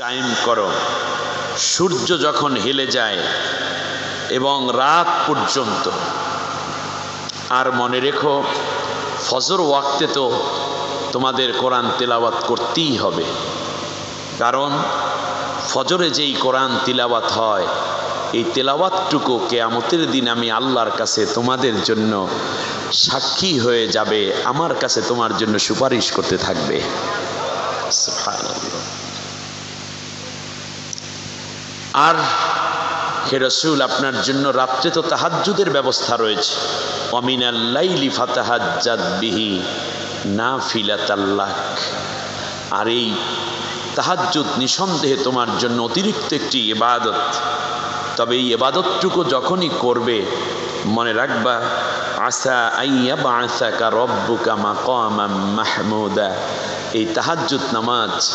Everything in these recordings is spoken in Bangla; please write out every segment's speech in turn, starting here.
কায়েম করো। সূর্য যখন হেলে যায় এবং রাত পর্যন্ত, আর মনে রেখো, ফজর ওয়াক্তে তো তোমাদের কোরআন তেলাওয়াত করতেই হবে। কারণ ফজরে যেই কোরআন তিলাওয়াত হয়, এই তেলাওয়াতটুকু কেয়ামতের দিন আমি আল্লাহর কাছে তোমাদের জন্য সাক্ষী হয়ে যাবে, আমার কাছে তোমার জন্য সুপারিশ করতে থাকবে। আর হে রসুল, আপনার জন্য রাত্রে তো তাহাজ্জুদের ব্যবস্থা রয়েছে। অমিনাল্লাইলি ফাতাহাজ্জাদ বিহি না ফিলাতাল্লাক আর এই তাহাজ্জুদ নিঃসন্দেহে তোমার জন্য অতিরিক্ত একটি এবাদত তবে এই এবাদতটুকু যখনই করবে, মনে রাখবা, আসা আইয়া বা আসাকা রব্বুকা মাকামাম মাহমুদা। এই তাহাজ্জুদ নামাজ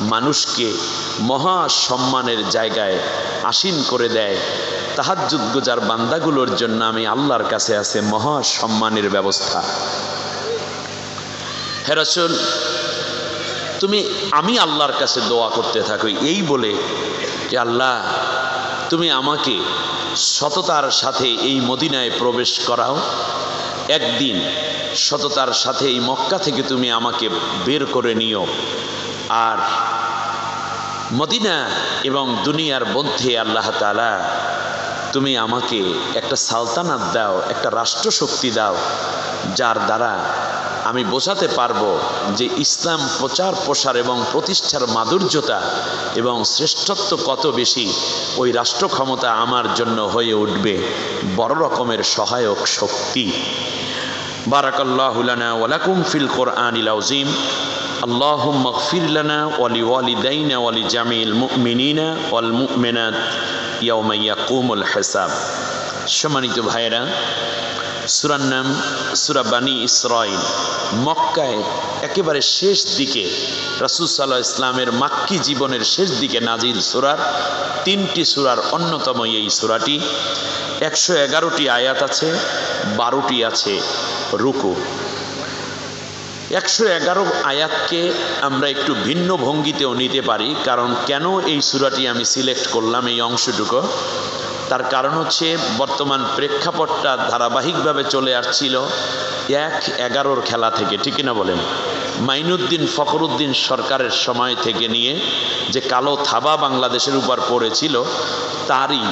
মানুষকে মহা সম্মানের জায়গায় আসীন করে দেয়। তাহাজ্জুদ গোজার বান্দাগুলোর জন্য আমি আল্লাহর কাছে আছে মহা সম্মানের ব্যবস্থা। হে রসুল, তুমি, আমি আল্লাহর কাছে দোয়া করতে থাকো। এই বলে যে আল্লাহ, তুমি আমাকে সততার সাথে এই মদিনায় প্রবেশ করাও। একদিন সততার সাথে এই মক্কা থেকে তুমি আমাকে বের করে নিও। আর মদিনা এবং দুনিয়ার মধ্যে আল্লাহ তালা তুমি আমাকে একটা সালতানাত দাও, একটা রাষ্ট্রশক্তি দাও, যার দ্বারা আমি বোঝাতে পারব যে ইসলাম প্রচার, প্রসার এবং প্রতিষ্ঠার মাধুর্যতা এবং শ্রেষ্ঠত্ব কত বেশি ওই রাষ্ট্র ক্ষমতা আমার জন্য হয়ে উঠবে। বড় রকমের সহায়ক শক্তি। বারাকাল্লাহুলানা ওয়ালাকুম ফিল কোরআনিল আউজিম اللهم اغفر لنا ولوالدينا ولجميع المؤمنين والمؤمنات يوم يقوم الحساب সম্মানিত ভাইরা সুরার নাম সুরা বানী ইসরাইল মক্কায় একেবারে শেষ দিকে রাসুল সাল্লাহ ইসলামের মাক্কি জীবনের শেষ দিকে নাজিল সুরার তিনটি সুরার অন্যতম এই সুরাটি একশো এগারোটি আয়াত আছে বারোটি আছে রুকু। একশো এগারো আয়াতকে আমরা একটু ভিন্ন ভঙ্গিতেও নিতে পারি, কারণ কেন এই সুরাটি আমি সিলেক্ট করলাম এই অংশটুকু? তার কারণ হচ্ছে বর্তমান প্রেক্ষাপটটা ধারাবাহিকভাবে চলে আসছিল এক এগারোর খেলা থেকে, ঠিক না বলেন? মাইনুদ্দিন ফখরুদ্দিন সরকারের সময় থেকে নিয়ে যে কালো থাবা বাংলাদেশের উপর পড়েছিল, তারই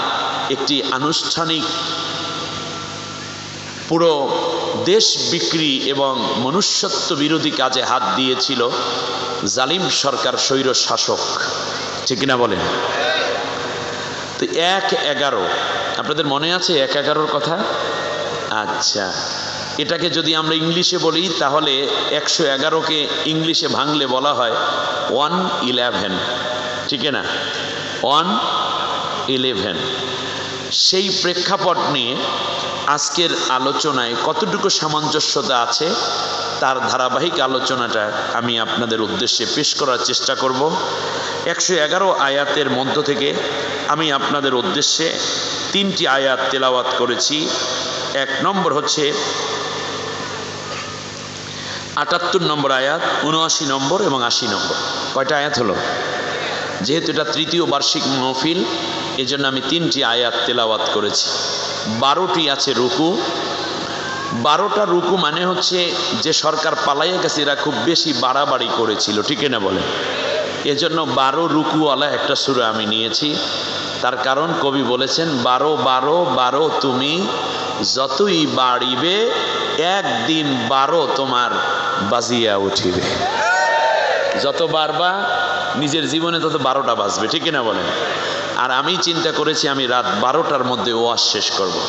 একটি আনুষ্ঠানিক পুরো দেশ বিক্রি এবং মনুষ্যত্ব বিরোধী কাজে হাত দিয়েছিল জালিম সরকার স্বৈর শাসক। ঠিক না বলেন? তো এক এগারো। আপনাদের মনে আছে এক এগারোর কথা? আচ্ছা। এটাকে যদি আমরা ইংলিশে বলি, তাহলে একশো এগারোকে ইংলিশে ভাঙলে বলা হয় ওয়ান ইলেভেন। ঠিক না ওয়ান ইলেভেন। সেই প্রেক্ষাপট নিয়ে আজকের আলোচনায় কতটুকু সামঞ্জস্যতা আছে, তার ধারাবাহিক আলোচনাটা আমি আপনাদের উদ্দেশ্যে পেশ করার চেষ্টা করব। একশো এগারো আয়াতের মধ্য থেকে আমি আপনাদের উদ্দেশ্যে তিনটি আয়াত তেলাওয়াত করেছি। এক নম্বর হচ্ছে আটাত্তর নম্বর আয়াত, উনআশি নম্বর এবং আশি নম্বর। কয়টা আয়াত হলো? যেহেতু এটা তৃতীয় বার্ষিক মহফিল, এজন্য আমি তিনটি আয়াত তেলাওয়াত করেছি। বারোটি আছে রুকু। বারোটা রুকু মানে হচ্ছে যে সরকার পালাইয়া গেছে, এরা খুব বেশি বাড়াবাড়ি করেছিল, ঠিক না বলে এজন্য বারো রুকুওয়ালা একটা সুরা আমি নিয়েছি। তার কারণ কবি বলেছেন, বারো বারো বারো তুমি যতই বাড়িবে, একদিন বারো তোমার বাজিয়া উঠিবে। যত বারবা নিজের জীবনে তত বারোটা বাজবে, ঠিক না বলেন? আর আমি চিন্তা করেছি আমি রাত বারোটার মধ্যে ওয়াশ শেষ করব।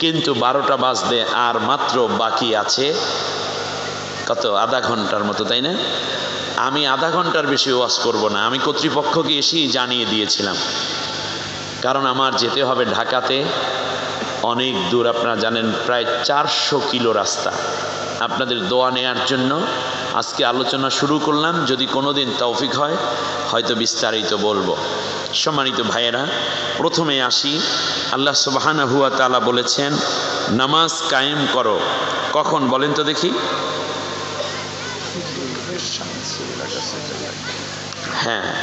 কিন্তু বারোটা বাজতে আর মাত্র বাকি আছে কত? আধা ঘণ্টার মতো, তাই না? আমি আধা ঘণ্টার বেশি ওয়াশ করব না। আমি কর্তৃপক্ষকে এসেই জানিয়ে দিয়েছিলাম। কারণ আমার যেতে হবে ঢাকাতে। অনেক দূর, আপনারা জানেন, প্রায় চারশো কিলো রাস্তা। আপনাদের দোয়া নেয়ার জন্য আজকে আলোচনা শুরু করলাম। যদি কোনো দিন তৌফিক হয়, হয়তো বিস্তারিত বলব। সম্মানিত ভাইয়েরা, প্রথমে আসি। আল্লাহ সুবাহানা হুয়া তালা বলেছেন, নামাজ কায়েম করো। কখন বলেন তো দেখি। হ্যাঁ।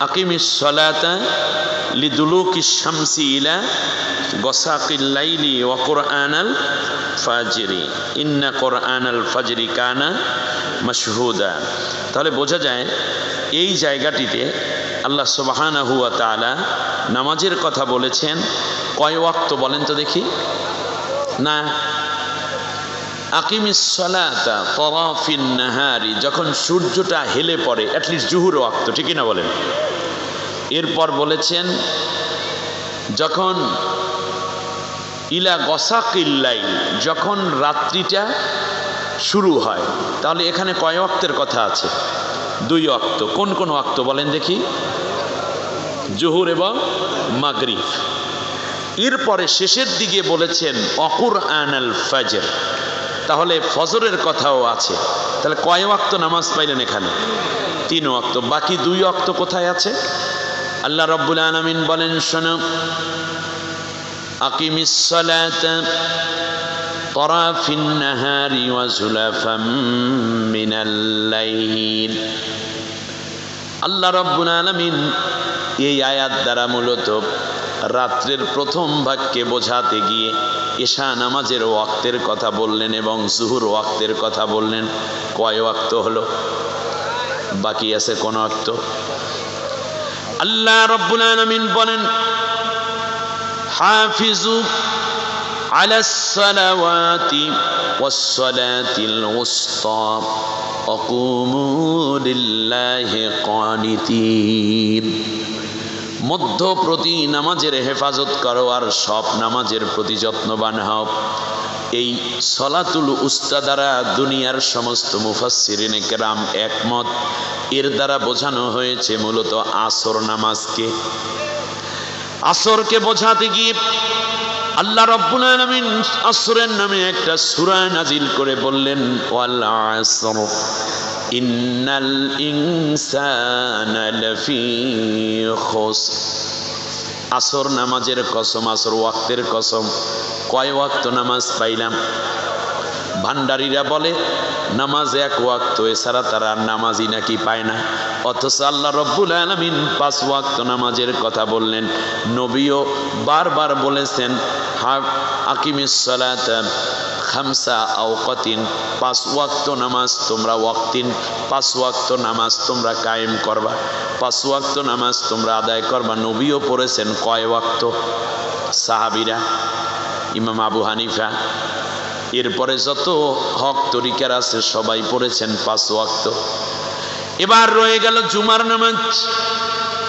আকিমিস সলাতা লিদুলুকি শামসি ইলা গসাকিল লাইলি ওয়া কুরআনাল ফাজরি। ইন্না কুরআনাল ফাজরি কানা মাশহুদা। তাহলে বোঝা যায়, এই জায়গাটিতে আল্লাহ সুবহানাহু ওয়া তাআলা নামাজের কথা বলেছেন। কয় ওয়াক্ত বলেন তো দেখি। না। নাহারি, যখন সূর্যটা হেলে পড়ে অ্যাটলিস্ট জুহুর ওয়াক্ত ঠিকই না বলেন? এরপর বলেছেন, যখন ইলা গসাকিল্লাই যখন রাত্রিটা শুরু হয়, তাহলে এখানে কয় অক্তের কথা আছে? দুই অক্ত কোন কোন অক্ত বলেন দেখি? জহুর এবং মাগরিব এরপরে শেষের দিকে বলেছেন অকুর আনাল ফাজর তাহলে ফজরের কথাও আছে তাহলে কয় ওয়াক্ত নামাজ পাইলেন এখানে তিন ওয়াক্ত বাকি দুই ওয়াক্ত কোথায় আছে আল্লাহ রব্বুল আলমিন বলেন শোনো আকিমিস সালাতা طرف النهار وزلفا من الليل আল্লাহ রব্বুল আলমিন এই আয়াত দ্বারা মূলত রাত্রের প্রথম ভাগকে বোঝাতে গিয়ে এশা নামাজের ওয়াক্তের কথা বললেন এবং জুহুর ওয়াক্তের কথা বললেন কয় ওয়াক্ত হলো বাকি আছে কোন ওয়াক্ত আল্লাহ রব্বুল আলমিন বলেন হাফিজু على الصلوات والصلاة الوسطى وقوموا لله قانتين মধ্য প্রতি নামাজের হেফাজত করো আর সব নামাজের প্রতি যত্নবান হও। এই সলাতুল উস্তা দ্বারা দুনিয়ার সমস্ত মুফাসসিরিন কেরাম একমত। এর দ্বারা বোঝানো হয়েছে মূলত আসর নামাজকে। আসরকে বোঝাতে গিয়ে আল্লাহ রব্বুল আলামিন আসরের নামে একটা সূরা নাজিল করে বললেন, ওয়াল ইন্নাল ইনসানা লাফি খুসর আসর নামাজের কসম, আসর ওয়াক্তের কসম, কয় ওয়াক্ত নামাজ পাইলাম? ভান্ডারীরা বলে, নামাজ এক ওয়াক্ত, এছাড়া তারা নামাজই নাকি পায় না। অথচ আল্লাহ রব্বুল আলমিন পাঁচ ওয়াক্ত নামাজের কথা বললেন। নবীও বারবার বলেছেন হা আকিমিস খামসা আওকাতিন, পাঁচ ওয়াক্ত নামাজ তোমরা ওয়াক্তিন, পাঁচ ওয়াক্ত নামাজ তোমরা কায়েম করবা, পাঁচ ওয়াক্ত নামাজ তোমরা আদায় করবা। নবীও পড়েছেন কয় ওয়াক্ত? সাহাবিরা, ইমাম আবু হানিফা, এরপরে যত হক তরিকার আছে সবাই পড়েছেন পাঁচ ওয়াক্ত। এবার রয়ে গেল জুমার নামাজ।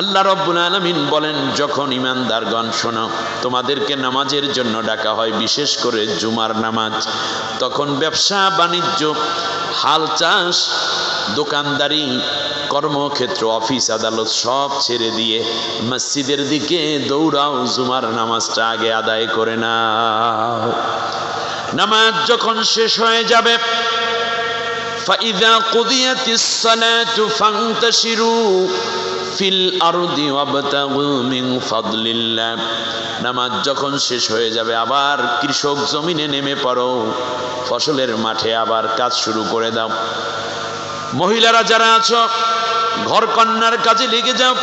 আল্লাহ রব্বুল আলমিন বলেন যখন ইমানদারগণ শোনো তোমাদেরকে নামাজের জন্য ডাকা হয় বিশেষ করে জুমার নামাজ তখন ব্যবসা বাণিজ্য হাল চাষ দোকানদারি কর্মক্ষেত্র অফিস আদালত সব ছেড়ে দিয়ে মসজিদের দিকে দৌড়াও জুমার নামাজটা আগে আদায় করে নাও নামাজ যখন শেষ হয়ে যাবে فإذا قضيت الصلاة فانتشروا ফিল আরদি ওয়াবতাগু মিন নামাজ যখন শেষ হয়ে যাবে, আবার কৃষক জমিনে নেমে পড়ো। ফসলের মাঠে আবার কাজ শুরু করে দাও। মহিলারা যারা আছো ঘর কন্যার কাজে লেগে যাও।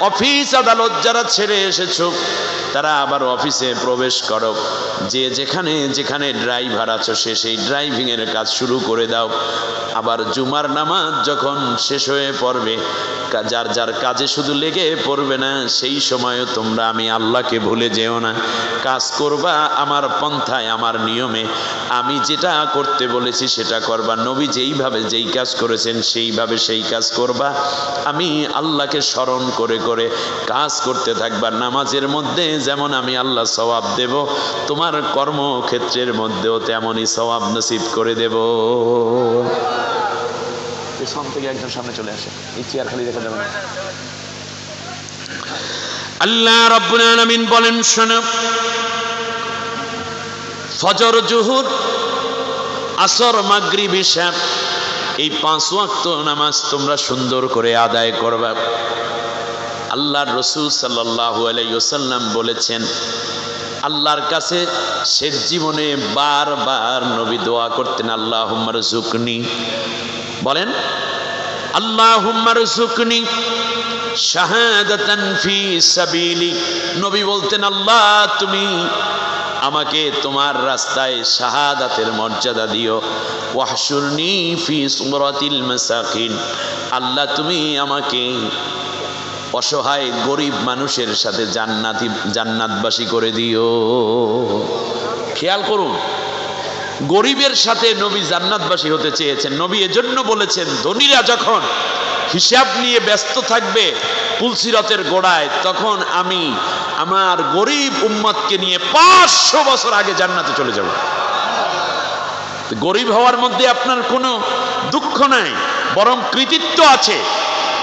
অফিস আদালত যারা ছেড়ে এসেছ তারা আবার অফিসে প্রবেশ করো। যে যেখানে যেখানে ড্রাইভার আছো, সে সেই ড্রাইভিংয়ের কাজ শুরু করে দাও। আবার জুমার নামাজ যখন শেষ হয়ে পড়বে যার যার কাজে শুধু লেগে পড়বে না, সেই সময়ও তোমরা আমি আল্লাহকে ভুলে যেও না। কাজ করবা আমার পন্থায়, আমার নিয়মে। আমি যেটা করতে বলেছি সেটা করবা। নবী যেইভাবে যেই কাজ করেছেন, সেইভাবে সেই কাজ করবা। আমি আল্লাহকে স্মরণ করে করে কাজ করতে থাকবা। নামাজের মধ্যে যেমন আমি আল্লাহ সবাব দেব, তোমার কর্মক্ষেত্রের মধ্যেও তেমনই সবাব নসিব করে দেব। থেকে একজন সামনে চলে আসে খালি দেখা যাবে আল্লাহ রব্বুল বলেন ফজর, জুহুর, আসর এই পাঁচ ওয়াক্ত নামাজ তোমরা সুন্দর করে আদায় করবা। আল্লাহর রসুল সাল্লাল্লাহু আলাইহি ওয়াসাল্লাম বলেছেন, আল্লাহর কাছে শেষ জীবনে বারবার নবী দোয়া করতেন আল্লাহ হুম্মার জুকনি বলেন আল্লাহ জুকনি শাহাদাতান ফি সাবিলি। নবী বলতেন, আল্লাহ তুমি আমাকে তোমার রাস্তায় শাহাদাতের মর্যাদা দিও। ওয়াহশুরনি ফি সুমরাতিল আল্লাহ তুমি আমাকে অসহায় গরিব মানুষের সাথে জান্নাতি, জান্নাতবাসী করে দিও। খেয়াল করুন, গরিবের সাথে নবী জান্নাতবাসী হতে চেয়েছেন। নবী এজন্য বলেছেন, ধনীরা যখন হিসাব নিয়ে ব্যস্ত থাকবে পুলসিরতের গোড়ায়, তখন আমি আমার গরিব উম্মতকে নিয়ে পাঁচশো বছর আগে জান্নাতে চলে যাব। গরিব হওয়ার মধ্যে আপনার কোনো দুঃখ নাই, বরং কৃতিত্ব আছে।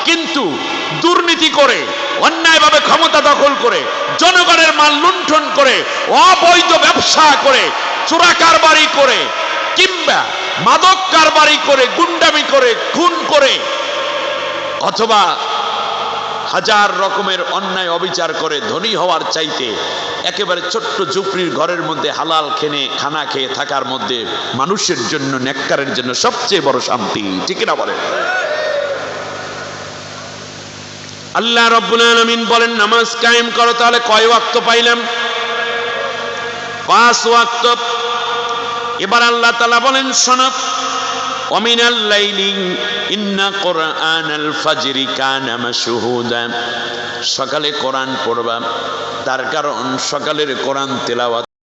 কিন্তু দুর্নীতি করে, অন্যায়ভাবে ক্ষমতা দখল করে, জনগণের মাল লুণ্ঠন করে, অবৈধ ব্যবসা করে, চোরা কারবারি করে, কিংবা মাদক কারবারি করে, গুন্ডামি করে, খুন করে, অথবা হাজার রকমের অন্যায় অবিচার করে, ধনী হওয়ার চাইতে একেবারে ছোট্ট ঝুপড়ির ঘরের মধ্যে হালাল খেনে, খানা খেয়ে থাকার মধ্যে মানুষের জন্য, নেককারের জন্য সবচেয়ে বড় শান্তি। ঠিক না বলে আল্লাহ রব্বুল আলামিন বলেন, নামাজ কায়েম করো, তাহলে কয় ওয়াক্ত পাইলাম? পাঁচ ওয়াক্ত। এবার আল্লাহ তালা বলেন, শোনো অমিনাল লাইলি, ইন্না কোরআনাল ফাজরি কানা মাশহুদা। সকালে কোরআন পড়বা, তার কারণ সকালের কোরআন তেলাওয়াত